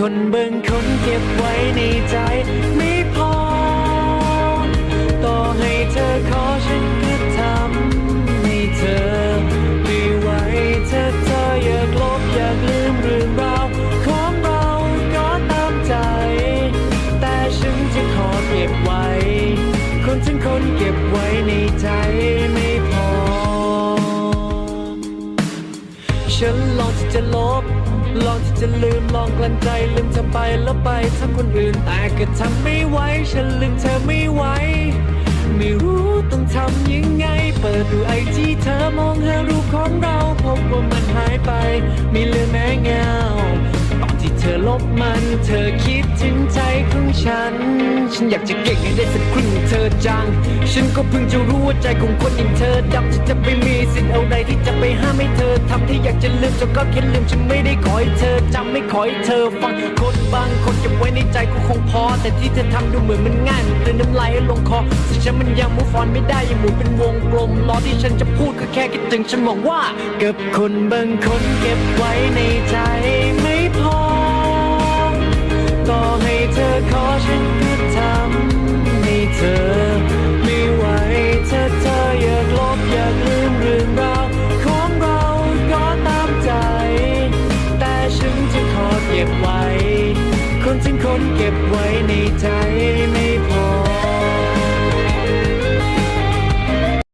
คนเบิ่งคนเก็บไว้ในใจไม่พอ ต่อให้เธอขอฉันก็ทำให้เธอไม่ไหวเธอเธออยากลบอยากลืมเรื่องราวของเราก็ตามใจ แต่ฉันจะขอเก็บไว้ คนทั้งคนเก็บไว้ในใจ ฉันลองที่จะลบ ลองที่จะลืม ลองกลั้นใจลืมเธอไปแล้วไปทำคนอื่น แต่ก็ทำไม่ไหว ฉันลืมเธอไม่ไหว ไม่รู้ต้องทำยังไง เปิดดูไอจีเธอมองหารูปของเราพบว่ามันหายไปไม่เหลือแม้เงาตอนที่เธอลบมัน เธอคิด ถึงใจของฉัน ฉันอยากจะเก่งให้ได้สักครึ่งเธอจัง ฉันก็เพิ่งจะรู้ว่าใจของคนอย่างเธอดำที่จะไปมีสิทธิ์อะไรที่จะไปห้ามให้เธอทำที่อยากจะลืมจนก็แค่ลืมฉันไม่ได้ขอให้เธอจำไม่ขอให้เธอฟังคนบางคนเก็บไว้ในใจก็คงพอ แต่ที่เธอทำดูเหมือนมันง่ายมันเตือนน้ำลายให้ลงคอแต่ฉันมันยังมูฟอนไม่ได้ยังหมุนเป็นวงกลมรอที่ฉันจะพูดก็แค่คิดถึงฉันบอกว่ากับคนบางคนเก็บไว้ในใจ เธอขอฉันก็ทำให้เธอไม่ไหวถ้าเธออยากลบอยากลืมเรื่องราวของเราก็ตามใจ แต่ฉันจะขอเก็บไว้ คนทั้งคนเก็บไว้ในใจ